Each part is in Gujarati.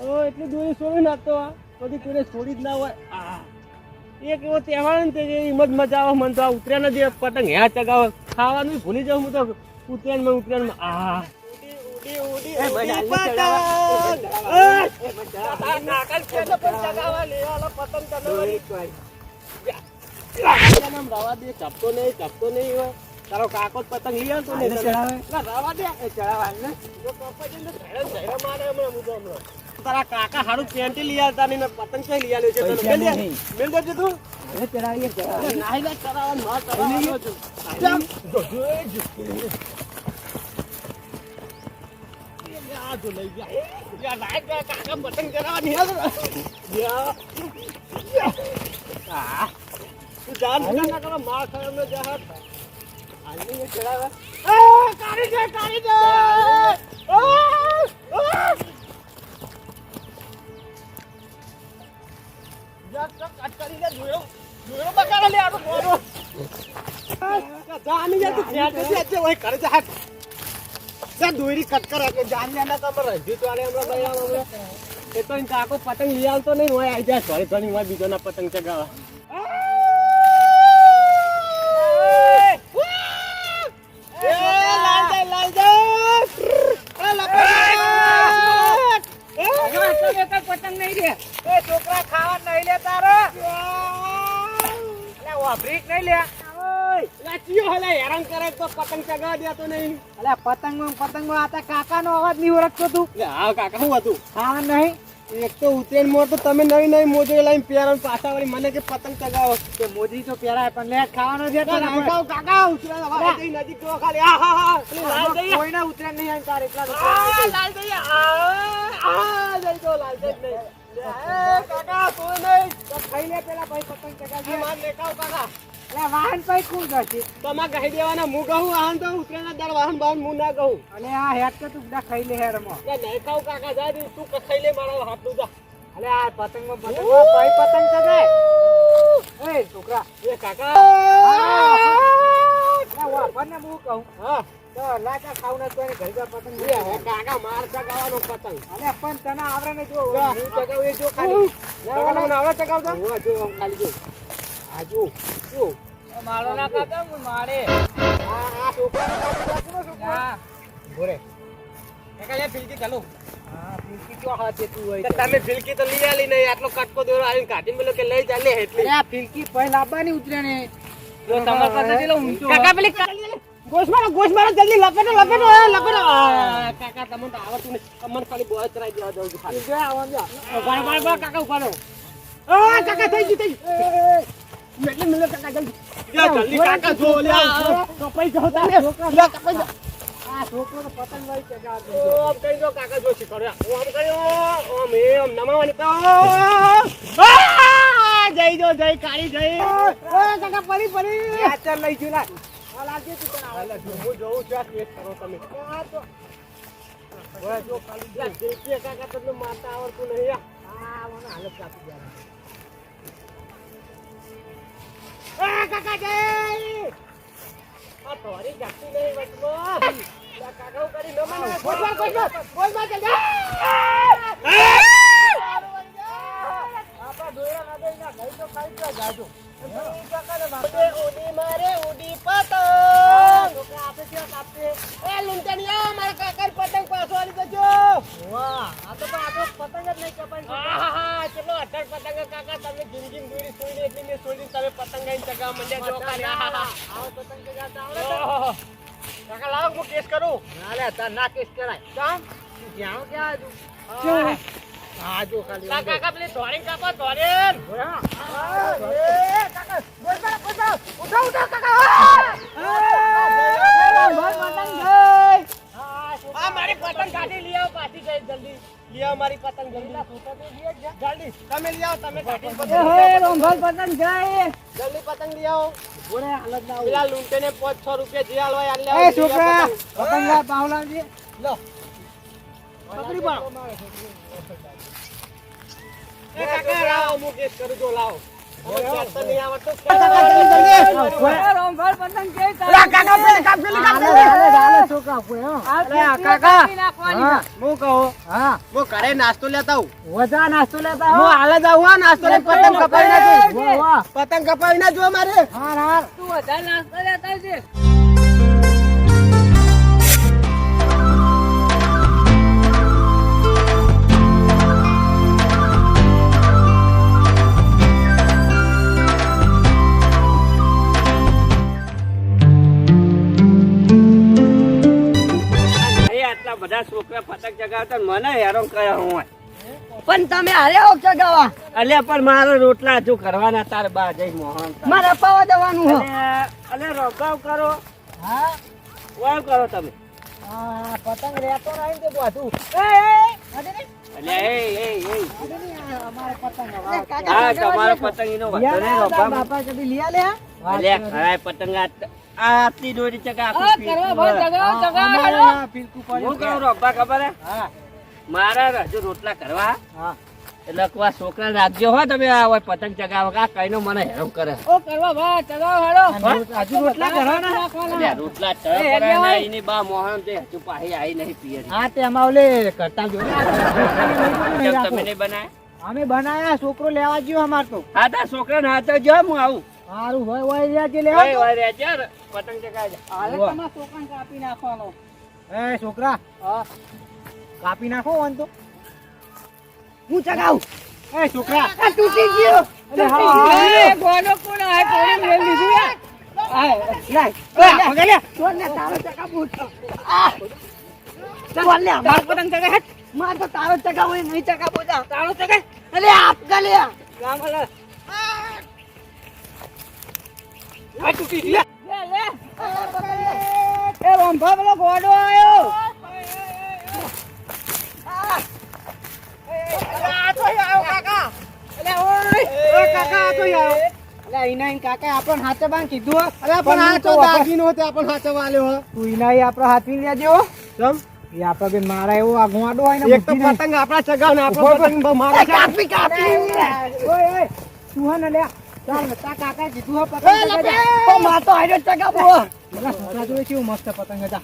ઓ એટલી દોરી છોડી નાખતો આ. બધી કોઈને છોડી જ ના હોય. એક એવો તહેવાર ને તે હિંમત મજા આવે મને તો આ ઉત્તરાયણ જે પતંગ હે ચગાવે. ખાવાનું ભૂલી જાઉં હું તો. ઉત્તરાયણમાં ઉત્તરાયણમાં! આ. ચપતો નહીં ચપતો નહીં હોય. તારો કાકો પતંગ લઈ આવતો ને ચડાવે? ના દે. ચડાવવા ને જો કપાઈ જાય ને ધૈર્ય ધૈર્ય મારે હમણાં હું તો હમણાં. તારા કાકા હારું પેન્ટી લઈ આવતા ને પતંગ કઈ લઈ આવ્યો છે તને? મેલ મેલ દેજે તું હવે ચડાવીએ, ચડાવીએ. નાહી લે ચડાવવાનું, માર ચડાવવાનું છું. આ જો લઈ ગયા. યા નાહી કાકા પતંગ ચડાવવા નહીં આવ્યો. આ. તું જા ને કરો, માર ખાય જા હાથ. આને એ ચડાવે. દે, કાઢી દે. ઓય ઘરે જા, હાટ. જા, દોરી કટ કર, એટલે જાન જાન ના તમારે રંજી તો આને હમણાં લઈ આવો હમણાં. એ તો કાકો પતંગ લઈ આવતો નહીં હોય આઈ જાય ઘરે ઘણી વાર બીજોના પતંગ! એ, પતંગ નહીં લે એ છોકરા ખાવા નહીં લે તારે વાપરી નહીં લે લાચીઓ હલે હેરાન કરે તો પતંગ ચગાવવા દેતો નહીં એટલે પતંગ પતંગ આતા કાકા નો અવાજ નહીં ઓળખતો તું હા કાકા શું હતું નહીં એક તો ઉત્તરાયણમાં તો તમે નવી નવી મોજો લઈને પહેરો પાછા વળી મને કે પતંગ ચગાવો તે મોજી તો પહેરાય પણ લે ખાવાનો છે ના, ના, કાકા, કાકા, ઉત્તરાયણ હવે જઈ નજીક જો ખાલી. આ, હા, હા. લાલ જઈએ. કોઈને ઉતરે નહીં આવે તારે એટલા આ, લાલ જઈએ. આ, આ, જઈ જો, લાલ જઈ નહીં. લે, કાકા, કોઈ નહીં. ખાઈ લે પેલા ભાઈ પતંગ ચગાવી માર લેકાઓ, કાકા. વાહન ભાઈ કોણ જશે. તમારે કહી દેવાના હું કહું વાહન તો ઉતરેના દર વાહન બાહન હું ના કહું. અને આ હેડ કે તું બધા ખાઈ લે હેરમાં લે, નહીં ખાઉં, કાકા જા તું તું ખાઈ લે મારા હાથનું જા અલે આ પતંગમાં પતંગમાં ભાઈ પતંગ ચગાય એ છોકરા. એ કાકા. ના વાપરને હું કહું. હા. તો લાચા ખાવ ના તો એને ઘરે પતંગ કાકા માર ચગાવવાનો પતંગ. અલે પણ તને આવડે ને જો. હું. ચગાવું એ જો ખાલી. આવડે ચગાવતા? હું જો ખાલી જો. આ જો, જો. મારો ના કાકા હું મારે. આ આ છોકરાનો કાકા લે ફિલકી ચાલો. હા તમે ફિલકી તો લઈ આલી નહીં આટલો કટકો દોરો આવીને કાઢી મેલો કે લઈ ચાલે એટલી. અરે પહેલા લાવવાની ઉતરે ને. જો પાસે કાકા પેલી ગોશ મારો ગોશ જલ્દી લપેટો લપેટો લપેટો. કાકા તમને તો આવડતું નહીં. અમને ખાલી બોય ચરાઈ દેવા દઉં છું ખાલી. જા ઊભા રહો, કાકા ઊભા રહો. કાકા થઈ ગયું થઈ ગયું. મેલે મેલે કાકા જલ્દી. લે, જલ્દી કાકા જો લે કપાઈ જાઓ તારે. લે, કપાઈ જાઓ. આ છોકરો તો પતંગ લઈ ચગાવ ઓમ કહી દો કાકા જો શીખવાડ્યા. ઓમ કર્યો, ઓમ એમ નમાવાની તો. આ, જો જય કાળી જય. ઓય કાકા પડી પડી. આ લઈ જો લા આ લાગી તું તને હાલે, હું જોઉં છું આ કેસ કરો તમે. આ તો જો ખાલી લે, કાકા તમને મારતા આવડતું નહીં. આ મને હાલત કાપી ગયા ઉડી, પતંગ. છોકરા આપે છે કાપે એ લૂંટણીયા, મારા કાકાની પતંગ પાછો આલી દેજો. વાહ આ તો પણ આપણે પતંગ જ નહીં કપાઈ હા કેટલો અઢાર પતંગ. કાકા તમે જિંદગી દોરી છોડી એટલી મેં છોડી તમે પતંગ આઈને ચગાવવા માંડ્યા જો ખાલી. આહાહા. આવો પતંગ ચગાવતા આવડે. કાકા લાવો હું કેસ કરું ના લે તાર ના કેસ કાકા પેલી ધોરીને કાપો ધોરીને. આ મારી પતંગ કાઢી લઈ આવો પાછી ગઈ જલ્દી. લઈ આવો મારી પતંગ. જલ્દી. જલ્દી તમે લઈ આવો તમે કાઢી પતંગ જાય. જલ્દી પતંગ લઈ આવો. ઘોડે હાલત ના પેલા લૂંટે ને પાંચ છ રૂપિયા જે હાલવા એ હાલ એ છોકરા પતંગ. લા પાવલાજી લો. પકડી પાડો એ કાકા લાવો કેસ કરું છું, લાવો. હવે ખેંચતા નહીં આવડતું. એ રોંભલ પતંગ જાય છોકરા કોઈ હો અરે આ કાકા હા હું કહું? હા. હું ઘરે નાસ્તો લેતા હું વજા નાસ્તો લેતા હું હો જાઉં હા નાસ્તો લે પતંગ કપાવી નાખું. પતંગ કપાવી ના જો મારે. હા હા. તું વજા નાસ્તો લેતા આવજે. બધા છોકરા પતંગ ચગાવતા મને હેરાન કર્યો હું પણ તમે હારે હો ચગાવા અલે પણ મારે રોટલા હજુ કરવાના તાર બા જઈ મોહન મારે અપાવા દેવાનું હો. અલે રોકાવ કરો. હા? વાવ કરો તમે. આ પતંગ રહેતો નહીં તે બધું. અલ્યા એ એ. એ અમારે પતંગ હા તમારો પતંગ એનો વધો નહીં રોકાવ. બાપા કદી લીયા લે અલ્યા ખરાય પતંગ આ આટલી દોરી ચગા હા, કરવા ભાઈ ચગાવો ચગાવો ફીરકું હું કહું રોકવા ખબર હે? મારા હજુ રોટલા કરવા. એટલે કવા છોકરા રાખજો હો તમે આ હોય પતંગ ચગાવો આ કઈનો મને હેરાન કરે. ઓ કરવા ભાઈ ચગાવો હાલો. હજુ રોટલા કરવાના અલ્યા રોટલા ચા કરે ને એની બા મોહન તે હજુ પાહી આવી નહીં પીએ હા તે અમારે ઓલે કરતા જો તમે નહીં બનાય? અમે બનાયા છોકરો લેવા ગયો અમાર તો. હા તા છોકરા ના હાથે જો હું આવું. સારું હોય હોય રહ્યા કે ઓય લેવા ઓય રે ચાર પતંગ ચગાવજે હાલે તમાર છોકરાને કાપી નાખવાનો. એ છોકરા. કાપી નાખો વાન તો. હું ચગાવ? એ છોકરા. આ તૂટી ગયો. અરે હા, હા, એ ગોનો કોણ આ કોણ મેલ લીધું? યાર આ, લે, લે, લે. છોડ ને તારો ચગાવું આ. ચાલ લે માર પતંગ ચગાય હટ માર તો તારો ચગાવો એ નહીં ચગાવો જા. તારો ચગાય અરે આપ ગલે. ગામ હાલે. આ તૂટી ગયો લે લે એ રંભા પેલો ગોડો કાકા આ આપણને હાથે બાંધ કીધું હો. પણ હું તો વાલ્યો તું ઈ આપણો હાથવી લેજો. એ બેન મારા એવો આ ગોંડો હોય ને એક તો પતંગ આપણા ચગાવ ને આપણો પતંગ મારા કાપી કાપી ઓય, ઓય, તું હે ને લે. કાકાએ કીધું હો પતંગમાં તો આયો ચગાવો પેલા છોકરા જોડે કેવું મસ્ત પતંગ હતા.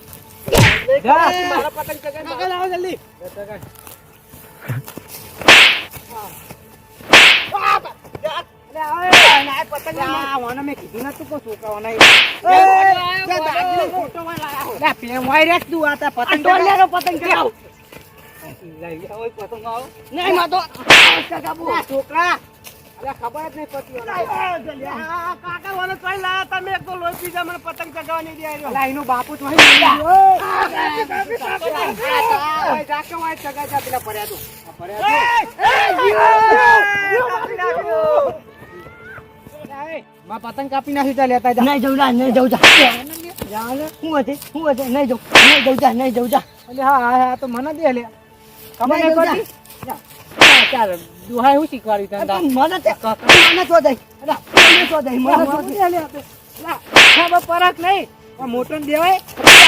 મારા પતંગ ચગાવ લાવો જલ્દી. છોકરા. ખબર જ નહીં પડતી કાકા વાળો કઈ લાયા તમે એક તો લોહી પીધા મને પતંગ ચગાવવા નહીં દે આર્યો. અલા, બાપુ તો જાકે વાય જા, પેલા તું. તું. માં પતંગ કાપી નાખી જા લેતા જા નહીં જવું જા નહીં જવું જા હું હતી હું હતી નહીં જવું નહીં જવું જા નહીં જવું જા અલે હા હા તો મને દે લે ખબર નહીં પડતી ચાલ દુહાઈ હું શીખવાડી તને મને તે મને તો દઈ મને તો દઈ મને તો દઈ દે. લે બા, પરખ નહીં. આ મોટો ને દેવાય.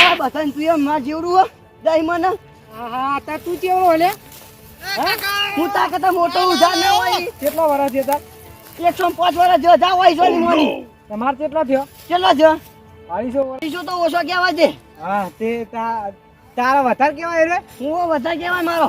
આ બસન તું એમ માં જેવડું હો દઈ મને. હા હા તાર તું કેવડો લે. હું? તા કરતા મોટો ઉધા ન હોય. કેટલા વર્ષ થયા એકસો ને પાંચ વર્ષ જો જા હોય જોની ની મોની. તમાર કેટલા થયો? કેટલો જો અઢીસો ત્રીસો તો ઓછો કહેવાય છે હા તે તા- તારા વધારે કેવાય રે હું વધારે કહેવાય મારો.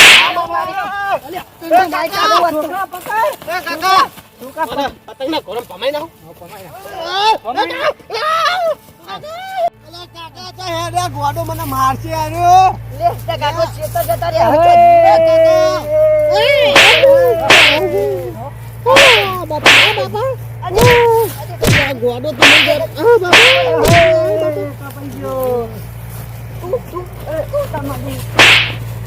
તું તો ગાય ચાલુ હોત તો. એ કાકા મને પતંગ ના ઘોડો ભમાઈ નાખો. તો હેડે ગોડો મને મારશે આર્યો લે તે કાકો ચેતા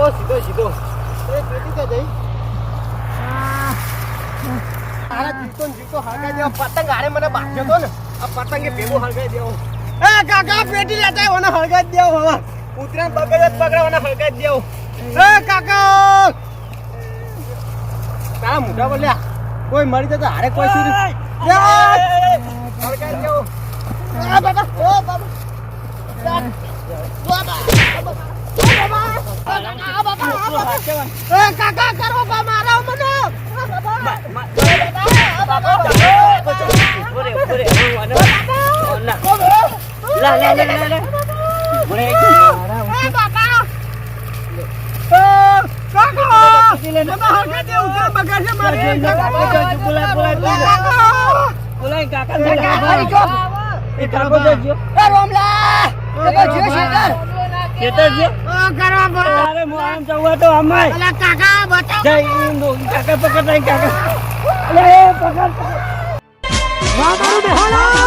દેવો સીધો સીધો એ પેટી તો જઈ તારા જીવતો ને જીવતો હળગાઈ દેવો પતંગ હારે મને બાંધ્યો તો ને આ પતંગે ભેગો હળગાઈ દેવો એ કાકા પેટી લેતા આવ્યો ને હળગાઈ દેવો હવે ઉતરાણ પકડે પકડવાને હળગાઈ દેવો એ કાકા તારા મોઢા બોલ્યા કોઈ મરી જતો હારે કોઈ સુધી આ બાબા ઓ બાબા એ કાકા કરો મારો મને. કાકા તમે હળગાઈ દેવો અરે બગાડશે આમ બોલાય, તો અમાય અલા કાકા હું જવું આમાંય. જય હિન્દ. કાકા પકડ, કાકા. અરે, પકડ. મારું બેહાડા